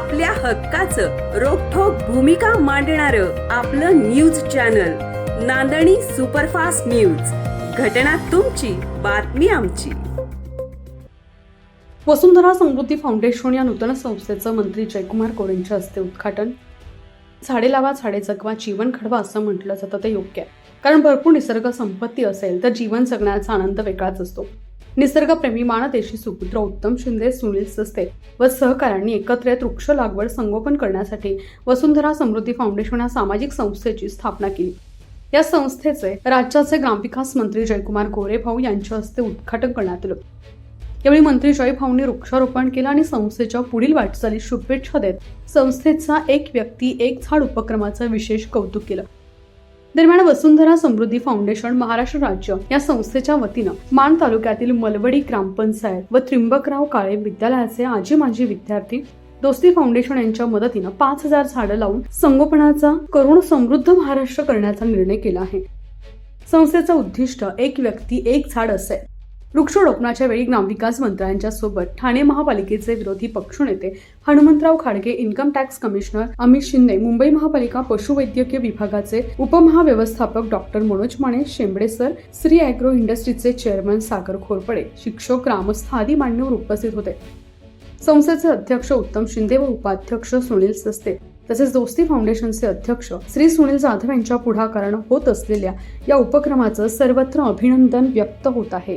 आपल्या हक्काचं रोखोक भूमिका मांडणार आपलं news channel Nandani superfast news. घटना तुमची बातमी आमची. वसुंधरा समृद्धी फाउंडेशन या नूतन संस्थेचं मंत्री जयकुमार कोरेंच्या हस्ते उद्घाटन. झाडे लावा झाडे जगवा जीवन घडवा असं म्हटलं जातं ते योग्य आहे. कारण भरपूर निसर्ग संपत्ती असेल तर जीवन जगण्याचा आनंद वेगळाच असतो. निसर्गप्रेमी मानदेशी सुपुत्र उत्तम शिंदे सुनील सस्ते व सहकाऱ्यांनी एकत्र येत वृक्ष लागवड संगोपन करण्यासाठी वसुंधरा समृद्धी फाउंडेशन या सामाजिक संस्थेची स्थापना केली. या संस्थेचे राज्याचे ग्रामविकास मंत्री जयकुमार गोरेभाऊ यांच्या हस्ते उद्घाटन करण्यात आलं. यावेळी मंत्री जय भाऊंनी वृक्षारोपण केलं आणि संस्थेच्या पुढील वाटचालीस शुभेच्छा देत संस्थेचा एक व्यक्ती एक झाड उपक्रमाचं विशेष कौतुक केलं. दरम्यान वसुंधरा समृद्धी फाउंडेशन महाराष्ट्र राज्य या संस्थेच्या वतीनं मान तालुक्यातील मलवडी ग्रामपंचायत व त्रिंबकराव काळे विद्यालयाचे आजी माजी विद्यार्थी दोस्ती फाउंडेशन यांच्या मदतीनं पाच हजार झाडं लावून संगोपनाचा करुण समृद्ध महाराष्ट्र करण्याचा निर्णय केला आहे. संस्थेचं उद्दिष्ट एक व्यक्ती एक झाड असेल वृक्षारोपणाच्या वेळी ग्रामविकास मंत्र्यांच्या सोबत ठाणे महापालिकेचे विरोधी पक्षनेते Hanumantrao Khadge income tax commissioner Amit Shinde Mumbai महापालिका पशुवैद्यकीय विभागाचे उपमहाव्यवस्थापक doctor Manoj Mane Shembde sir Shri agro इंडस्ट्रीजचे chairman Sagar Khorpade शिक्षक ग्रामस्थ आदी मान्यवर उपस्थित होते. संस्थेचे अध्यक्ष उत्तम शिंदे व उपाध्यक्ष सुनील सस्ते तसेच दोस्ती फाउंडेशनचे अध्यक्ष श्री सुनील जाधव यांच्या पुढाकारानं होत असलेल्या या उपक्रमाचं सर्वत्र अभिनंदन व्यक्त होत आहे.